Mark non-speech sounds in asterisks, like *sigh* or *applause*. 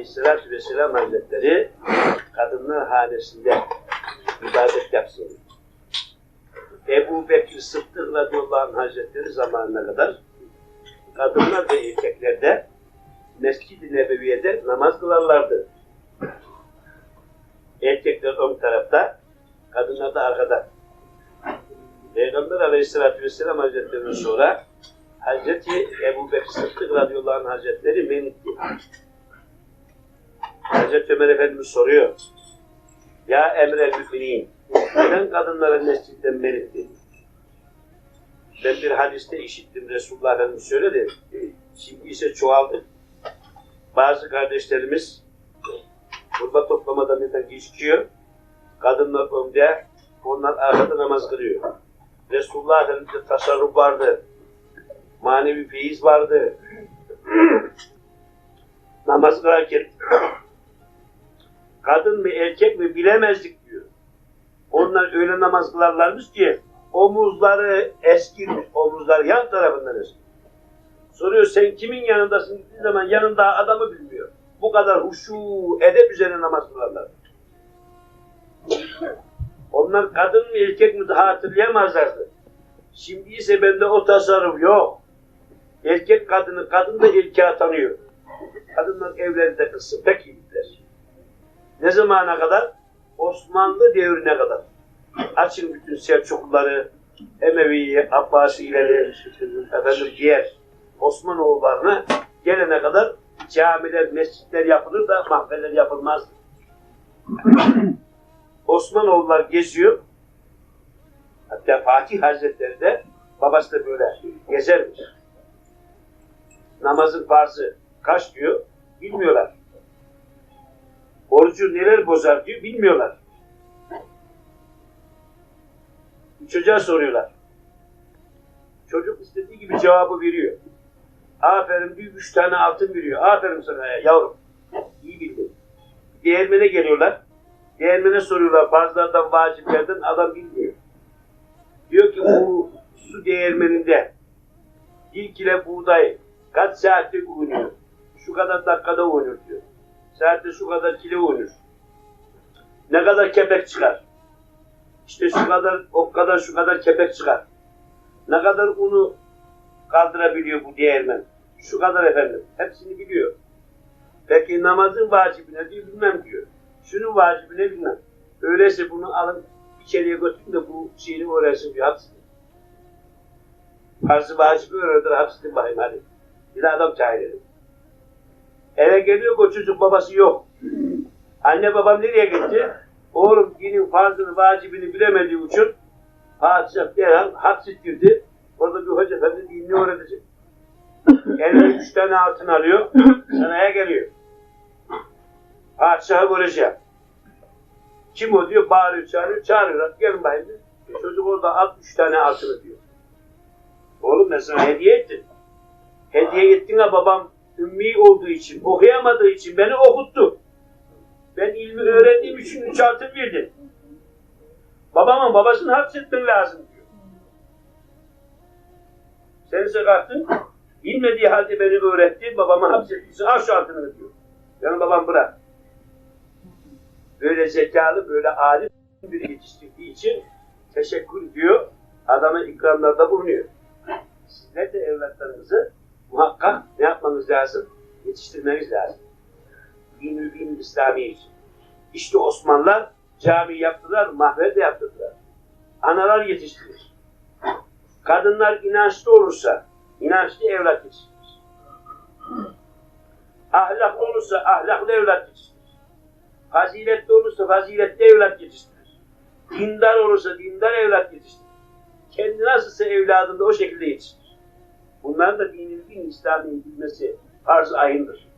Aleyhisselatü Vesselam Hazretleri kadınlar hanesinde ibadet yapsın. Ebu Bekir Sıddık radıyallahu anh Hazretleri zamanına kadar kadınlar ve erkekler de Mescid-i Nebeviye'de namaz kılarlardı. Erkekler ön tarafta, kadınlar da arkada. Peygamber Aleyhisselatü Vesselam Hazretleri'nin sonra Hazreti Ebu Bekir Sıddık radıyallahu anh Hazretleri men. Hazreti Ömer Efendimiz soruyor. Ya emrel müminin, neden kadınlara mescitten men ettin? Ben bir hadiste işittim Resulullah Efendimiz söyledi. Şimdi ise çoğaldı. Bazı kardeşlerimiz kurba toplamadan neden geçiyor. Kadınlar önde, onlar arkada namaz kılıyor. Resulullah Efendimiz'de tasarruf vardı. Manevi feyiz vardı. *clears throat* namaz kılarken kadın mı erkek mi bilemezdik diyor. Onlar öyle namaz kılarlarmış ki omuzları eskirmiş, omuzlar yan tarafından eskirmiş. Soruyor sen kimin yanındasın dediği zaman yanında adamı bilmiyor. Bu kadar huşu, edep üzerine namaz kılarlar. Onlar kadın mı erkek mi daha hatırlayamazlardı. Şimdi ise bende o tasarruf yok. Erkek kadını, kadın da erkeğe tanıyor. Kadınlar evlerinde kızsın, pek iyiler. Ne zamana kadar? Osmanlı devrine kadar. Açın bütün Selçukluları, Emevi'yi, Abbasileri, efendim diğer Osmanoğullarına gelene kadar camiler, mescitler yapılır da mahveller yapılmaz. *clears throat* Osmanoğullar geziyor. Hatta Fatih Hazretleri de babası da böyle gezermiş. Namazın farzı kaç diyor bilmiyorlar. Orucu neler bozar diyor bilmiyorlar. Çocuğa soruyorlar. Çocuk istediği gibi cevabı veriyor. Aferin diyor, üç tane altın veriyor. Aferin sana ya, yavrum. İyi bildin. Değirmene geliyorlar. Değirmene soruyorlar farzlardan, vaciplerden adam bilmiyor. Diyor ki bu su değirmeninde bir kilo buğday kaç saatte oynuyor? Şu kadar dakikada oynuyor diyor. Saatte şu kadar kilo oynuyor. Ne kadar kepek çıkar? İşte şu kadar, o kadar, şu kadar kepek çıkar. Ne kadar unu kaldırabiliyor bu değirmen? Şu kadar efendim. Hepsini biliyor. Peki namazın vacibine diyor bilmem diyor. Şunun vacibine bilmem. Öyleyse bunu alın içeriye götürün de bu şeyini öğrensin diyor hapsini. Farzı vacibi öğrendir hapsini bakayım hadi. Bir de adam edin. Eve geliyor o çocuk babası yok. Anne babam nereye gitti? Oğlum dinin farzını vacibini bilemediği için padişah derhal hapsettirdi. Orada bir hoca efendi dinini öğretecek. Eline üç tane altın alıyor, sanaya geliyor. Padişahı göreceğim. Kim o diyor, bağırıyor, çağırıyor, çağırıyorlar. Gelin bakayım. E, çocuk orada al üç tane altını diyor. Oğlum ben sana hediye ettim. Hediye ettin ha babam ümmi olduğu için, okuyamadığı için beni okuttu. Ben ilmi öğrendiğim için üç altın verdim. Babamın babasını hapsetmen lazım diyor. Sen ise kalktın, bilmediği halde beni öğretti, babamı hapsetmişsin, al şu altını diyor. Yani babam bırak. Böyle zekalı, böyle alim biri yetiştirdiği için teşekkür diyor, adama ikramlarda bulunuyor. Sizler de evlatlarınızı muhakkak ne yapmanız lazım? Yetiştirmeniz lazım. Dinül din İslami için. İşte Osmanlılar cami yaptılar, mahvel de yaptılar. Analar yetiştirir. Kadınlar inançlı olursa, inançlı evlat yetiştirir. Ahlaklı olursa, ahlaklı evlat yetiştirir. Faziletli olursa, faziletli evlat yetiştirir. Dindar olursa, dindar evlat yetiştirir. Kendi nasılsa evladını da o şekilde yetiştirir. Bunların da dinin din İslami'nin bilmesi farz-ı ayındır.